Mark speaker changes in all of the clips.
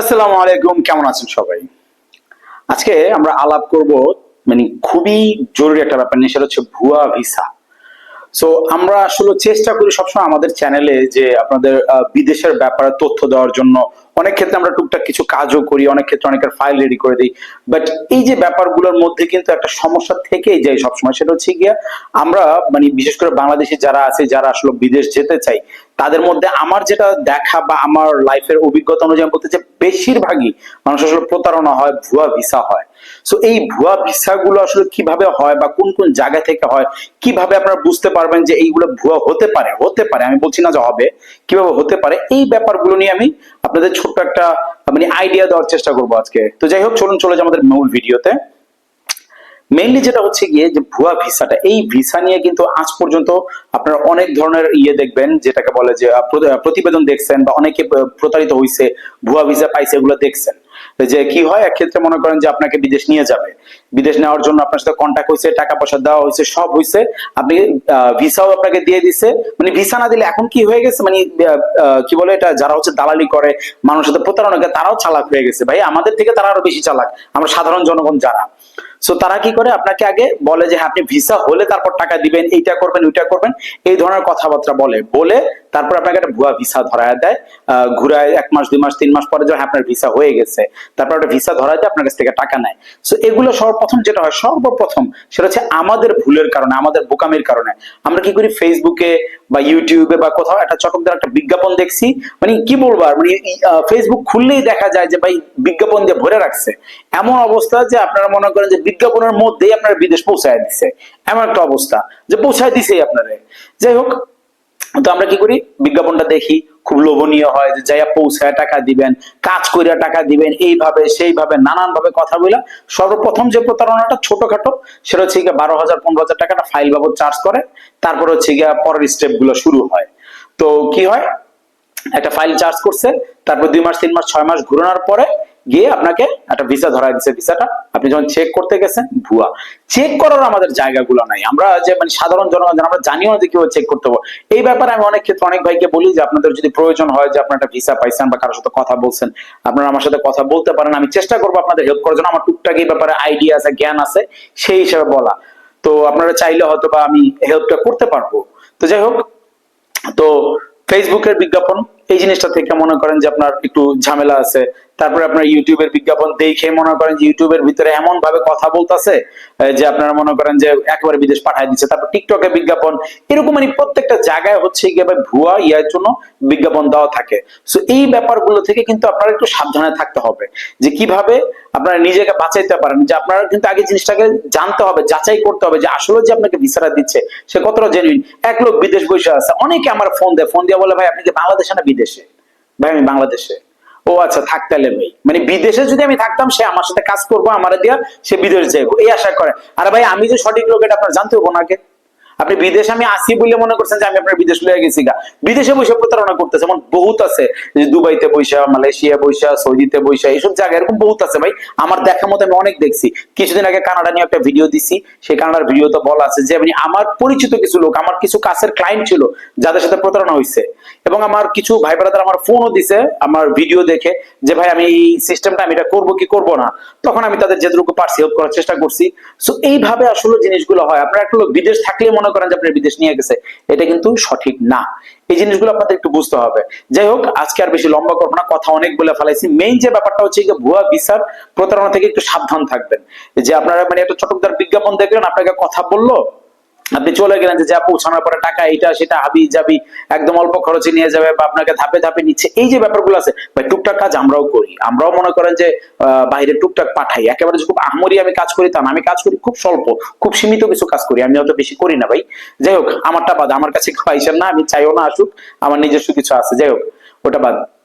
Speaker 1: আসসালামু আলাইকুম, কেমন আছেন সবাই? আজকে আমরা আলাপ করব মানে খুবই জরুরি একটা ব্যাপার নিয়ে, সেটা হচ্ছে ভুয়া ভিসা। সো আমরা আসলে চেষ্টা করি সবসময় আমাদের চ্যানেলে যে আপনাদের বিদেশের ব্যাপারে তথ্য দেওয়ার জন্য। অনেক ক্ষেত্রে আমরা টুকটাক কিছু কাজও করি, অনেক ক্ষেত্রে অনেকের ফাইল রেডি করে দিই। বাট এই যে ব্যাপারগুলোর মধ্যে কিন্তু একটা সমস্যা থেকেই যায় সবসময়, সেটা হচ্ছে গিয়া আমরা মানে বিশেষ করে বাংলাদেশি যারা আছে, যারা আসলে বিদেশ যেতে চাই তাদের মধ্যে আমার যেটা দেখা বা আমার লাইফের অভিজ্ঞতা অনুযায়ী বলতে চাই, বেশিরভাগই মানুষ আসলে প্রতারণা হয়, ভুয়া ভিসা হয়। সো এই ভুয়া ভিসা গুলো আসলে কীভাবে হয় বা কোন কোন জায়গা থেকে হয়, কীভাবে আপনারা বুঝতে পারবেন যে এইগুলো ভুয়া হতে পারে হতে পারে, আমি বলছি না যে হবে, কীভাবে হতে পারে, এই ব্যাপারগুলো নিয়ে আমি আপনাদের ছোট্ট একটা মানে আইডিয়া দেওয়ার চেষ্টা করব আজকে। তো যাই হোক, চলুন চলে যাই আমাদের মূল ভিডিওতে মেইনলি যেটা হচ্ছে গিয়ে যে ভুয়া ভিসাটা, এই ভিসা নিয়ে কিন্তু আজ পর্যন্ত আপনারা অনেক ধরনের ইয়ে দেখবেন, যেটাকে বলে যে প্রতিবেদন দেখছেন বা অনেকে প্রতারিত হয়েছে ভুয়া ভিসা পাইছে, এগুলো দেখছেন। যে কি হয়, এক ক্ষেত্রে মনে করেন যে আপনাকে বিদেশ নিয়ে যাবে। বিদেশ নেওয়ার জন্য আপনার সাথে কন্ট্যাক্ট হয়েছে টাকা পয়সা দেওয়া হয়েছে সব হয়েছে আপনি ভিসাও আপনাকে দিয়ে দিছে। মানে ভিসা না দিলে এখন কি হয়ে গেছে? মানে কি বলে এটা? যারা হচ্ছে দালালি করে, মানুষের সাথে প্রতারণা করে, তারাও চালাক হয়ে গেছে। ভাই, আমাদের থেকে তারা আরও বেশি চালাক। আমরা সাধারণ জনগণ যারা। সো তারা কি করে? আপনাকে আগে বলে যে হ্যাঁ, আপনি ভিসা হলে তারপর টাকা দিবেন এইটা করবেন ওইটা করবেন। এই ধরনের কথাবার্তা বলে। বলে তারপর আপনাকে একটা ভুয়া ভিসা ধরায় দেয় ঘুরায় এক মাস দুই মাস তিন মাস পরে যে হ্যাঁ, আপনার ভিসা হয়ে গেছে তারপর একটা ভিসা ধরায় দেয় আপনার কাছ থেকে টাকা নেয়। সো এগুলো সর্বপ্রথম যেটা হয় সর্বপ্রথম সেটা হচ্ছে আমাদের ভুলের কারণে আমাদের বোকামির কারণে। আমরা কি করি ফেসবুকে বা ইউটিউবে বা কোথাও একটা চটকদার একটা বিজ্ঞাপন দেখছি মানে কি বলব আর মানে ফেসবুক খুললেই দেখা যায় যে ভাই বিজ্ঞাপন দিয়ে ভরে রাখছে। এমন অবস্থা যে আপনারা মনে করেন যে বিজ্ঞাপনের মধ্যেই আপনারা বিদেশ পৌঁছায় দিচ্ছে এমন একটা অবস্থা যে পৌঁছায় দিছেই আপনারা। যাই হোক তো আমরা কি করি? বিজ্ঞাপনটা দেখি, খুব লোভনীয় হয় যে যাইয়া পৌঁছায়, টাকা দিবেন, কাজ কইরা টাকা দিবেন, এইভাবে, সেইভাবে নানান ভাবে কথা বলে সর্বপ্রথম যে প্রতারণাটা ছোটখাটো, সেটা হচ্ছে গিয়ে বারো হাজার, পনেরো হাজার টাকাটা ফাইল বাবদ চার্জ করে, তারপর হচ্ছে গিয়ে পরের স্টেপগুলো শুরু হয়। তো কি হয়? একটা ফাইল চার্জ করছে, তারপর দুই মাস, তিন মাস, ছয় মাস ঘুরানোর পরে গিয়ে আপনাকে একটা ভিসা ধরা দিচ্ছে ভিসাটা আপনি যখন চেক করতে গেছেন, ভুয়া। চেক করার আমাদের জায়গাগুলো নাই। আমরা যে মানে সাধারণ জনগণ, আমরা জানিও যে চেক করতে হবে। এই ব্যাপারে আমি অনেক ক্ষেত্রে অনেক ভাইকে বলি যে, আপনাদের যদি প্রয়োজন হয় যে, আপনার একটা ভিসা পাইছেন বা কারোর সাথে কথা বলছেন, আপনারা আমার সাথে কথা বলতে পারেন। আমি চেষ্টা করব আপনাদের হেল্প করার জন্য। আমার টুকটাক এই ব্যাপারে আইডিয়া আছে, জ্ঞান আছে, সেই হিসেবে বলা। তো আপনারা চাইলে হয়তো বা আমি হেল্পটা করতে পারব। তো যাই হোক, তো ফেসবুকের বিজ্ঞাপন, এই জিনিসটা থেকে মনে করেন যে আপনার একটু ঝামেলা আছে। তারপরে আপনার ইউটিউবের বিজ্ঞাপন দেখে মনে করেন যে ইউটিউবের ভিতরে এমন ভাবে কথা বলতেছে যে আপনারা মনে করেন যে একেবারে বিদেশ পাঠায় দিচ্ছে। তারপর টিকটকে বিজ্ঞাপন এরকম মানে প্রত্যেকটা জায়গায় হচ্ছে গিয়ে ভুয়া ইয়ার জন্য বিজ্ঞাপন দেওয়া থাকে। সো এই ব্যাপারগুলো থেকে কিন্তু আপনারা একটু সাবধানে থাকতে হবে যে কীভাবে আপনারা নিজেকে বাঁচাইতে পারেন, যে আপনারা কিন্তু আগে জিনিসটাকে জানতে হবে, যাচাই করতে হবে যে আসলে যে আপনাকে ভিসাটা দিচ্ছে, সে কতটা জেনুইন এক লোক বিদেশ বসে আছে, অনেকে আমার ফোন দেয়, ফোন দিয়ে বলে, ভাই, আপনি কি বাংলাদেশে না বিদেশে? ভাই, আমি বাংলাদেশে। ও আচ্ছা থাকতে ভাই। মানে বিদেশে যদি আমি থাকতাম, সে আমার সাথে কাজ করব, আমার দিয়া সে বিদেশ যাইবো। এই আশা করে। আর ভাই, আমি যে সঠিক লোক, এটা আপনার জানতে হব নাকি আপনি বিদেশে আমি আসি বলে মনে করছেন যে আমি আপনার বিদেশ লয়ে গেছি গা। বিদেশে বসে প্রতারণা করতেছে, এমন বহুত আছে যে দুবাইতে বৈশা মালয়েশিয়া বৈশা সৌদিতে বৈশা এইসব জায়গায় এরকম বহুত আছে ভাই। আমার দেখা মতো আমি অনেক দেখছি। কিছুদিন আগে কানাডা নিয়ে একটা ভিডিও দিছি, সেই কানাডার ভিডিওতে বলা আছে যে মানে আমার পরিচিত কিছু লোক, আমার কিছু কাছের ক্লায়েন্ট ছিল, যাদের সাথে প্রতারণা হয়েছে এবং আমার কিছু ভাই ব্রাদার আমার ফোনও দিছে, আমার ভিডিও দেখে যে, ভাই, আমি এই সিস্টেমটা আমি এটা করব কি করব না? তখন আমি তাদের যেটুকু পারছি হেল্প করার চেষ্টা করছি। সো এইভাবে আসলে জিনিসগুলো হয়। আপনার একটা লোক বিদেশ থাকলে মনে করেন যে আপনি বিদেশ নিয়ে গেছে, এটা কিন্তু সঠিক না। এই জিনিসগুলো আপনাদের একটু বুঝতে হবে। যাই হোক, আজকে আর বেশি লম্বা করব না, কথা অনেক বলে ফেলাইছি। মেইন যে ব্যাপারটা হচ্ছে যে ভুয়া বিচার প্রতারণা থেকে একটু সাবধান থাকবেন। যে আপনারা মানে একটা চটকদার বিজ্ঞাপন দেখলেন, আপনাকে কথা বলল আপনি চলে গেলেন যে যা পৌঁছানোর পরে টাকা এইটা, সেটা, হাবি যাবি একদম অল্প খরচে নিয়ে যাবে বা আপনাকে ধাপে ধাপে নিচ্ছে। এই যে ব্যাপারগুলো আছে, ভাই, টুকটাক কাজ আমরাও করি। আমরাও মনে করেন যে বাইরে টুকটাক পাঠাই। একেবারে খুব আহমরি আমি কাজ করি তা না। আমি কাজ করি খুব স্বল্প, খুব সীমিত কিছু কাজ করি। আমি অত বেশি করি না, ভাই। যাই হোক, আমারটা বাদ। আমার কাছে পাইছেন না, আমি চাইও না আসুক। আমার নিজস্ব কিছু আছে। যাই হোক, ওটা বাদ।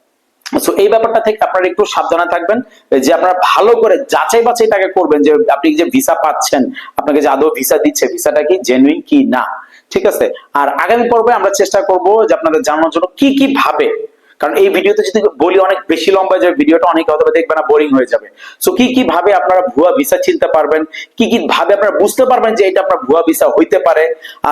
Speaker 1: সো এই ব্যাপারটা থেকে আপনারা একটু সাবধানে থাকবেন, যে আপনারা ভালো করে যাচাই বাছাইটাকে করবেন, যে আপনি যে ভিসা পাচ্ছেন, আপনাকে যে আদৌ ভিসা দিচ্ছে ভিসাটা কি জেনুইন কি না, ঠিক আছে? আর আগামী পর্বে আমরা চেষ্টা করব যে আপনাদের জানানোর জন্য কি কি ভাবে কারণ এই ভিডিওতে যদি বলি অনেক বেশি লম্বা যাবে, ভিডিওটা অনেকে হয়তো দেখবে না বোরিং হয়ে যাবে। সো কি কি ভাবে আপনারা ভুয়া ভিসা চিনতে পারবেন? কি কি ভাবে আপনারা বুঝতে পারবেন যে এটা আপনার ভুয়া ভিসা হইতে পারে?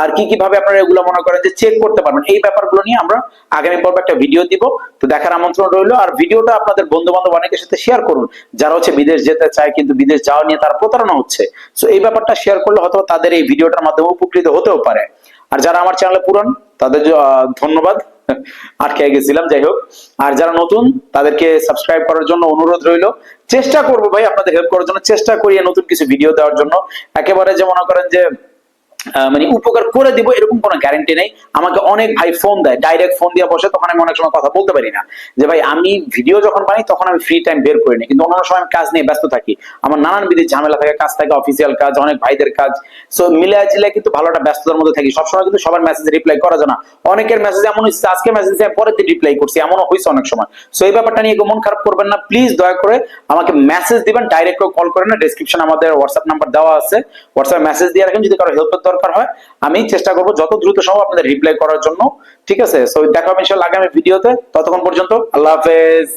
Speaker 1: আর কি কি ভাবে আপনারা এগুলো মনে করেন যে চেক করতে পারবেন? এই ব্যাপারগুলো নিয়ে আমরা আগামী পর্বে একটা ভিডিও দিব। তো দেখার আমন্ত্রণ রইল। আর ভিডিওটা আপনাদের বন্ধু বান্ধব অনেকের সাথে শেয়ার করুন। যারা হচ্ছে বিদেশ যেতে চায় কিন্তু বিদেশ যাওয়া নিয়ে তারা প্রতারণা হচ্ছে। সো এই ব্যাপারটা শেয়ার করলে হয়তো তাদের এই ভিডিওটার মাধ্যমে উপকৃত হতেও পারে। আর যারা আমার চ্যানেলে পুরান, তাদের ধন্যবাদ। আটকে গেছিলাম, যাই হোক। আর যারা নতুন, তাদেরকে সাবস্ক্রাইব করার জন্য অনুরোধ রইল। চেষ্টা করব ভাই আপনাদের হেল্প করার জন্য। চেষ্টা করি নতুন কিছু ভিডিও দেওয়ার জন্য। একেবারে যে মনে করেন যে মানে উপকার করে দিব এরকম কোনো গ্যারান্টি নেই। আমাকে অনেক ভাই ফোন দেয় ডাইরেক্ট ফোন দিয়ে বসে, তখন আমি অনেক সময় কথা বলতে পারি না। যে ভাই, আমি ভিডিও যখন বানাই, তখন আমি ফ্রি টাইম বের করি না। কিন্তু অন্য সময় আমি কাজ নিয়ে ব্যস্ত থাকি। আমার নানান বিধি ঝামেলা থাকে, কাজ থাকে অফিসিয়াল কাজ, অনেক ভাইদের কাজ। সো মিলে জিলে কিন্তু ভালো একটা ব্যস্ততার মধ্যে থাকি। সবসময় কিন্তু সবার মেসেজ রিপ্লাই করা যায় না। অনেকের মেসেজ এমন হচ্ছে আজকে মেসেজ আমি পরের দিন রিপ্লাই করছি, এমনও হয়েছে অনেক সময়। সো এই ব্যাপারটা নিয়ে মন খারাপ করবেন না। প্লিজ দয়া করে আমাকে মেসেজ দিবেন ডাইরেক্ট কল করেন না। ডেসক্রিপশন আমাদের হোয়াটসঅ্যাপ নাম্বার দেওয়া আছে। হোয়াটসঅ্যাপে মেসেজ দিয়ে রাখেন। যদি কারও হেল্পের দরকার হয় আমি চেষ্টা করব যত দ্রুত সম্ভব আপনাদের রিপ্লাই করার জন্য। ঠিক আছে? সো দেখা হবে ইনশাআল্লাহ আগামী ভিডিওতে ততক্ষণ পর্যন্ত আল্লাহ হাফেজ।